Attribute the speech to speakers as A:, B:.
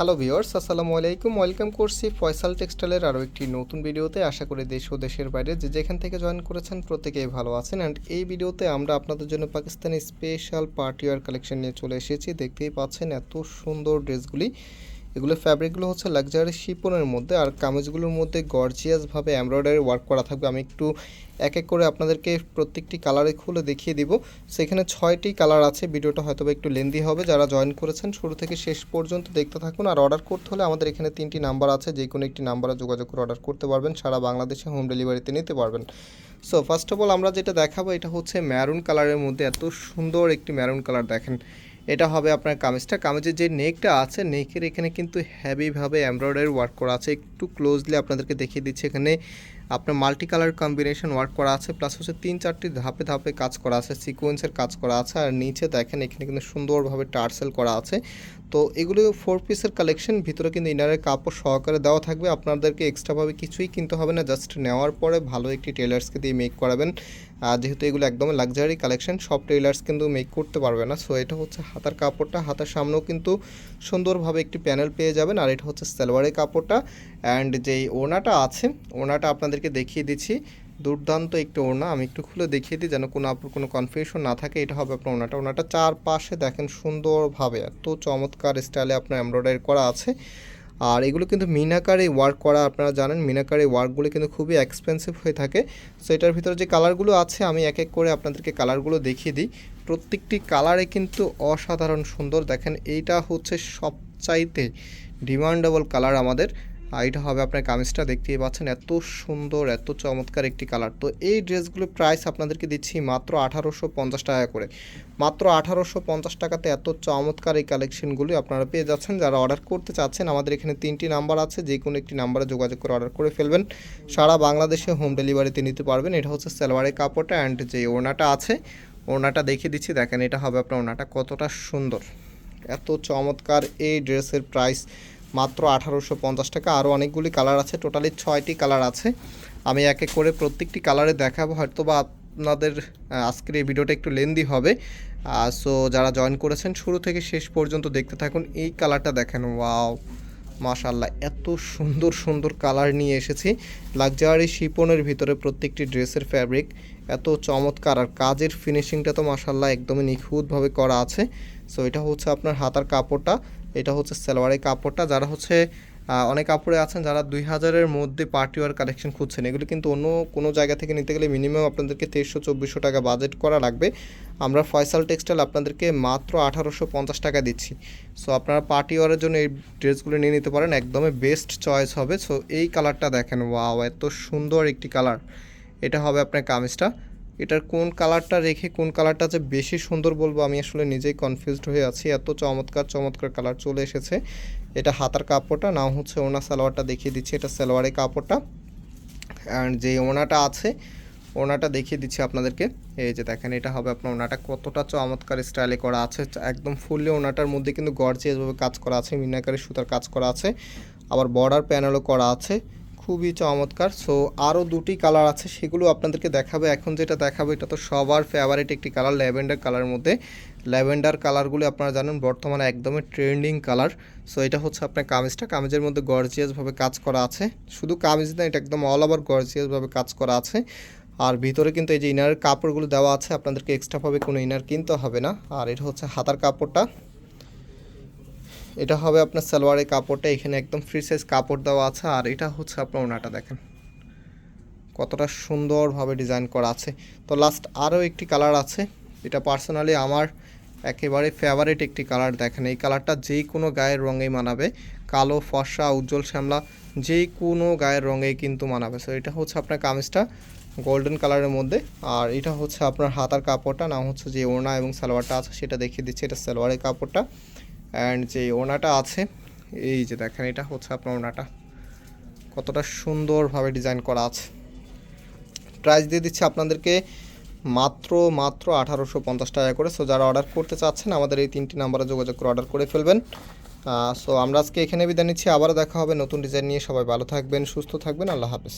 A: Hello viewers আসসালামু আলাইকুম। Welcome করছি ফয়সাল টেক্সটাইলের আরও একটি নতুন ভিডিওতে। আশা করি দেশ ও দেশের বাইরে যে যেখান থেকে জয়েন করেছেন প্রত্যেকেই ভালো আছেন। অ্যান্ড এই ভিডিওতে আমরা আপনাদের জন্য পাকিস্তানি স্পেশাল পার্টিওয়ার কালেকশন নিয়ে চলে এসেছি। দেখতেই পাচ্ছেন এত সুন্দর ড্রেসগুলি এগুলো ফ্যাব্রিকগুলো হচ্ছে লাক্সারি শিপনের মধ্যে আর কামিজগুলোর মধ্যে গর্জিয়াসভাবে এমব্রয়ডারি ওয়ার্ক করা থাকবে। আমি একটু এক এক করে আপনাদেরকে প্রত্যেকটি কালারে খুলে দেখিয়ে দিব। সেখানে ছয়টি কালার আছে, ভিডিওটা হয়তো একটু লেন্দি হবে। যারা জয়েন করেছেন, শুরু থেকে শেষ পর্যন্ত দেখতে থাকুন। আর অর্ডার করতে হলে আমাদের এখানে তিনটি নাম্বার আছে। যে কোনো একটি নাম্বারে যোগাযোগ করে অর্ডার করতে পারবেন। সারা বাংলাদেশে হোম ডেলিভারিতে নিতে পারবেন। সো ফার্স্ট অফ অল আমরা যেটা দেখাবো, এটা হচ্ছে ম্যারুন কালারের মধ্যে এত সুন্দর একটি ম্যারুন কালার দেখেন। এটা হবে আপনার কামিজটা। কামিজের যে নেকটা আছে, নেকের এখানে কিন্তু হ্যাভিভাবে এমব্রয়ডারি ওয়ার্ক করা আছে। একটু ক্লোজলি আপনাদেরকে দেখিয়ে দিচ্ছি। এখানে আপনার মাল্টি কালার কম্বিনেশন ওয়ার্ক করা আছে প্লাস হচ্ছে তিন চারটি ধাপে ধাপে কাজ করা আছে সিকোয়েন্সের কাজ করা আছে, আর নিচে দেখেন এখানে কিন্তু সুন্দরভাবে টার্সেল করা আছে। তো এগুলো ফোর পিসের কালেকশন ভিতরে কিন্তু ইনারের কাপড় সহকারে দেওয়া থাকবে। আপনাদেরকে এক্সট্রাভাবে কিছুই কিনতে হবে না জাস্ট নেওয়ার পরে ভালো একটি টেলার্সকে দিয়ে মেক করাবেন। আর যেহেতু এগুলো একদম লাক্সারি কালেকশন সব টেলার্স কিন্তু মেক করতে পারবে না। সো এটা হচ্ছে হাতার কাপড়টা, হাতার সামনেও কিন্তু সুন্দরভাবে একটি প্যানেল পেয়ে যাবেন। আর এটা হচ্ছে সালোয়ারের কাপড়টা। অ্যান্ড যেই ওনাটা আছে ওনাটা আপনাদেরকে দেখিয়ে দিচ্ছি। দুর্দান্ত একটি ওড়না। আমি একটু খুলে দেখিয়ে দিই যেন কোনো আপনার কোনো কনফিউশন না থাকে। এটা হবে আপনার ওনাটা ওনাটা চারপাশে দেখেন সুন্দরভাবে এত চমৎকার স্টাইলে আপনার এমব্রয়ডারি করা আছে। আর এগুলো কিন্তু মিনাকারে ওয়ার্ক করা আপনারা জানেন। মিনাকারে ওয়ার্কগুলো কিন্তু খুবই এক্সপেন্সিভ হয়ে থাকে। সো এটার ভিতরে যে কালারগুলো আছে, আমি এক এক করে আপনাদেরকে কালারগুলো দেখিয়ে দিই। প্রত্যেকটি কালারে কিন্তু অসাধারণ সুন্দর। দেখেন, এইটা হচ্ছে সবচাইতে ডিমান্ডেবল কালার আমাদের। আর এটা হবে, আপনার কামিজটা দেখতেই পাচ্ছেন, এত সুন্দর, এত চমৎকার একটি কালার। তো এই ড্রেসগুলোর প্রাইস আপনাদেরকে দিচ্ছি মাত্র আঠারোশো পঞ্চাশ টাকা করে। মাত্র আঠারোশো পঞ্চাশ টাকাতে এত চমৎকার এই কালেকশনগুলি আপনারা পেয়ে যাচ্ছেন। যারা অর্ডার করতে চাচ্ছেন, আমাদের এখানে তিনটি নাম্বার আছে যে কোনো একটি নাম্বারে যোগাযোগ করে অর্ডার করে ফেলবেন। সারা বাংলাদেশে হোম ডেলিভারিতে নিতে পারবেন। এটা হচ্ছে সালোয়ারের কাপড়টা অ্যান্ড যে ওড়নাটা আছে, ওড়নাটা দেখিয়ে দিচ্ছি। দেখেন, এটা হবে আপনার ওড়নাটা কতটা সুন্দর। এত চমৎকার এই ড্রেসের প্রাইস মাত্র আঠারোশো পঞ্চাশ টাকা। আরও অনেকগুলি কালার আছে টোটালি ছয়টি কালার আছে। আমি এক করে প্রত্যেকটি কালারে দেখাবো হয়তো বা আপনাদের আজকের এই ভিডিওটা একটু লেন্দি হবে। সো যারা জয়েন করেছেন, শুরু থেকে শেষ পর্যন্ত দেখতে থাকুন, এই কালারটা দেখেন ওয়াও মাশাল্লাহ এত সুন্দর সুন্দর কালার নিয়ে এসেছি। লাক্সারি শিপনের ভিতরে প্রত্যেকটি ড্রেসের ফ্যাব্রিক এত চমৎকার। আর কাজের ফিনিশিংটা তো মাশাল্লাহ একদমই নিখুঁতভাবে করা আছে। সো এটা হচ্ছে আপনার হাতার কাপড়টা। এটা হচ্ছে সালোয়ারের কাপড়টা। যারা হচ্ছে অনেক কাপড়ে আছেন যারা দুই হাজারের মধ্যে পার্টি ওয়ার কালেকশন খুঁজছেন, এগুলো কিন্তু অন্য কোনো জায়গা থেকে নিতে গেলে মিনিমাম আপনাদেরকে তেইশশো, চব্বিশশো টাকা বাজেট করা লাগবে। আমরা ফয়সাল টেক্সটাইল আপনাদেরকে মাত্র আঠারোশো পঞ্চাশ টাকা দিচ্ছি। সো আপনারা পার্টি ওয়ারের জন্য এই ড্রেসগুলো নিয়ে নিতে পারেন, একদমই বেস্ট চয়েস হবে। সো এই কালারটা দেখেন, ওয়াও, এত সুন্দর একটি কালার। এটা হবে আপনার কামিজটা। এটার কোন কালারটা রেখে কোন কালারটা যে বেশি সুন্দর বলব, আমি আসলে নিজেই কনফিউজড হয়ে আছি। এত চমৎকার চমৎকার কালার চলে এসেছে। এটা হাতার কাপড়টা, নাও হচ্ছে ওনা সালোয়ারটা দেখিয়ে দিচ্ছি, এটা সালোয়ারের কাপড়টা। অ্যান্ড যে ওনাটা আছে, ওনাটা দেখিয়ে দিচ্ছি আপনাদেরকে। এই যে দেখেন, এটা হবে আপনার ওনাটা। কতটা চমৎকার স্টাইলে করা আছে। একদম ফুললি ওনাটার মধ্যে কিন্তু গর্জিয়াসভাবে কাজ করা আছে। মিনাকারি সুতার কাজ করা আছে। আবার বর্ডার প্যানেলও করা আছে। খুবই চমৎকার। সো আরও দুটি কালার আছে, সেগুলো আপনাদেরকে দেখাবে। এখন যেটা দেখাবে, এটা তো সবার ফেভারিট একটি কালার ল্যাভেন্ডার কালারের মধ্যে। ল্যাভেন্ডার কালারগুলো আপনারা জানেন, বর্তমানে একদমই ট্রেন্ডিং কালার সো এটা হচ্ছে আপনার কামিজটা। কামিজের মধ্যে গর্জিয়াসভাবে কাজ করা আছে। শুধু কামিজ না, এটা একদম অল ওভার গর্জিয়াসভাবে কাজ করা আছে। আর ভিতরে কিন্তু এই যে ইনারের কাপড়গুলো দেওয়া আছে, আপনাদেরকে এক্সট্রাভাবে কোনো ইনার কিনতে হবে না। আর এটা হচ্ছে হাতার কাপড়টা। এটা হবে আপনার সালোয়ারের কাপড়টা, এখানে একদম ফ্রি সাইজ কাপড় দেওয়া আছে, আর এটা হচ্ছে আপনার ওনাটা দেখেন। কতটা সুন্দরভাবে ডিজাইন করা আছে। তো লাস্ট আরও একটি কালার আছে, এটা পার্সোনালি আমার একেবারে ফেভারিট একটি কালার দেখেন। এই কালারটা যেই কোনো গায়ের রঙেই মানাবে, কালো, ফর্সা, উজ্জ্বল, শ্যামলা যেই কোনো গায়ের রঙেই কিন্তু মানাবে। সো এটা হচ্ছে আপনার কামিজটা গোল্ডেন কালারের মধ্যে, আর এটা হচ্ছে আপনার হাতার কাপড়টা না হচ্ছে যে ওড়না এবং সালোয়ারটা আছে, সেটা দেখিয়ে দিচ্ছি। এটা সালোয়ারের কাপড়টা। অ্যান্ড যে ওনাটা আছে, এই যে দেখেন এটা হচ্ছে আপনার ওনাটা কতটা সুন্দরভাবে ডিজাইন করা আছে। প্রাইস দিয়ে দিচ্ছি আপনাদেরকে মাত্র মাত্র আঠারোশো পঞ্চাশ টাকা করে। সো যারা অর্ডার করতে চাচ্ছেন, আমাদের এই তিনটি নাম্বারে যোগাযোগ করে অর্ডার করে ফেলবেন। সো আমরা আজকে এখানে বিদায় নিচ্ছি। আবারও দেখা হবে নতুন ডিজাইন নিয়ে। সবাই ভালো থাকবেন, সুস্থ থাকবেন। আল্লাহ হাফেজ।